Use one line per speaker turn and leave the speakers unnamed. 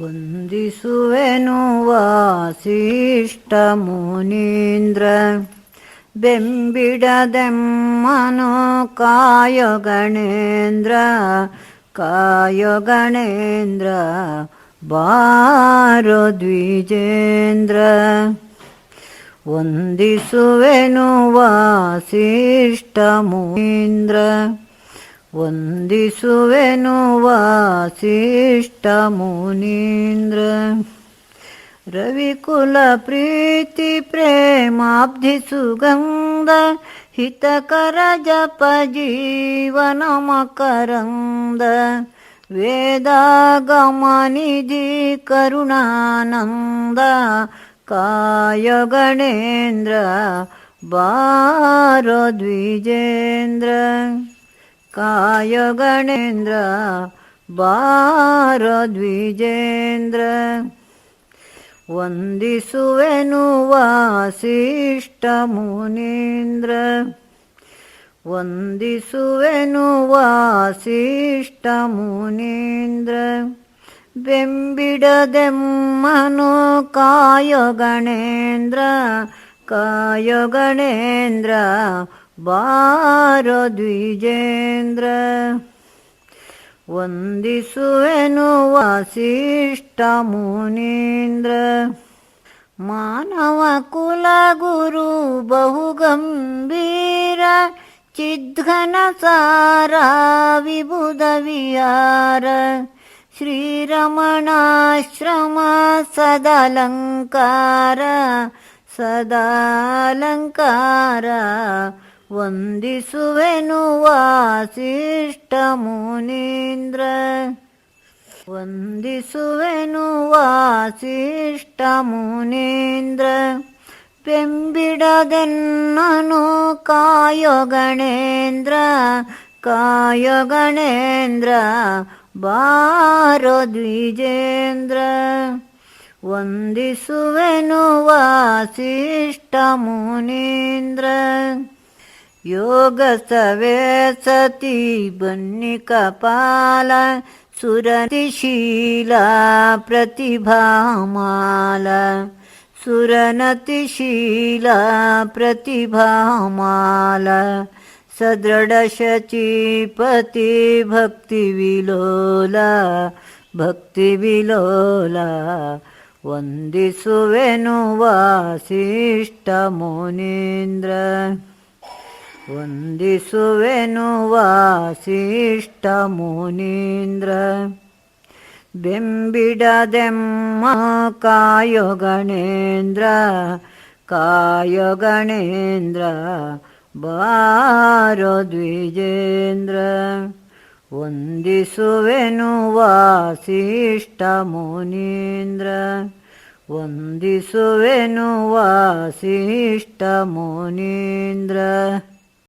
ವಂದಿಸುವೆನು ವಾಸಿಷ್ಠ ಮುನೀಂದ್ರ. ಬೆಂಬಿಡದೆಮ್ಮನು ಕಾಯ ಗಣೇಂದ್ರ ಕಾಯ ಗಣೇಂದ್ರ ಬಾರೋ ದ್ವಿಜೇಂದ್ರ ವಂದಿಸುವೆನು ವಾಸಿಷ್ಠ ಮುನೀಂದ್ರ. ವಂದಿಸುವೆನು ವಾಸಿಷ್ಠ ಮುನೀಂದ್ರ. ರವಿಕುಲ ಪ್ರೀತಿ ಪ್ರೇಮಾಬ್ಧಿ ಸುಗಂಧ, ಹಿತಕರ ಜಪ ಜೀವನ ಮಕರಂದ. ವೇದಾಗಮನಿಧಿ ಕರುಣಾನಂದ, ಕಾಯ ಗಣೇಂದ್ರ ಬಾರೋ ದ್ವಿಜೇಂದ್ರ ಕಾಯ ಗಣೇಂದ್ರ ಬಾರೋ ದ್ವಿಜೇಂದ್ರ ವಂದಿಸುವೆನು ವಾಸಿಷ್ಠ ಮುನೀಂದ್ರ. ವಂದಿಸುವೆನು ವಾಸಿಷ್ಠ ಮುನೀಂದ್ರ. ಬೆಂಬಿಡದೆಮ್ಮನು ಕಾಯ ಗಣೇಂದ್ರ ಕಾಯ ಗಣೇಂದ್ರ ಬಾರೋ ದ್ವಿಜೇಂದ್ರ ವಂದಿಸುವೆನು ವಾಸಿಷ್ಠ ಮುನೀಂದ್ರ. ಮಾನವ ಕುಲ ಗುರು ಬಹುಗಂಭೀರ, ಚಿದ್ಘನ ಸಾರ ವಿಬುಧ ವಿಹಾರ. ಶ್ರೀರಮಣಾಶ್ರಮ ಸದಾಲಂಕಾರ ಸದಾಲಂಕಾರ. ವಂದಿಸುವೆನು ವಾಸಿಷ್ಠ ಮುನೀಂದ್ರ. ವಂದಿಸುವೆನು ವಾಸಿಷ್ಠ ಮುನೀಂದ್ರ. ಬೆಂಬಿಡದೆನ್ನನು ಕಾಯ ಗಣೇಂದ್ರ ಕಾಯ ಗಣೇಂದ್ರ ಬಾರೋ ದ್ವಿಜೇಂದ್ರ ವಂದಿಸುವೆನು ವಾಸಿಷ್ಠ ಮುನೀಂದ್ರ. योगसवे सति बन्निकपाल सुरतिशीला प्रतिभामाला। सुरनतिशीला प्रतिभामाला। सदृढशचीपति भक्तिविलोला भक्तिविलोला। वन्दे सुवेणुवासिष्ठमोनेन्द्र ವಂದಿಸುವೆನು ವಾಸಿಷ್ಠ ಮುನೀಂದ್ರ. ಬೆಂಬಿಡದೆಮ್ಮ ಕಾಯೋ ಗಣೇಂದ್ರ ಕಾಯೋ ಗಣೇಂದ್ರ ಬಾರೋ ದ್ವಿಜೇಂದ್ರ. ವಂದಿಸುವೆನು ವಾಸಿಷ್ಠ ಮುನೀಂದ್ರ. ವಂದಿಸುವೆನು ವಾಸಿಷ್ಠ ಮುನೀಂದ್ರ.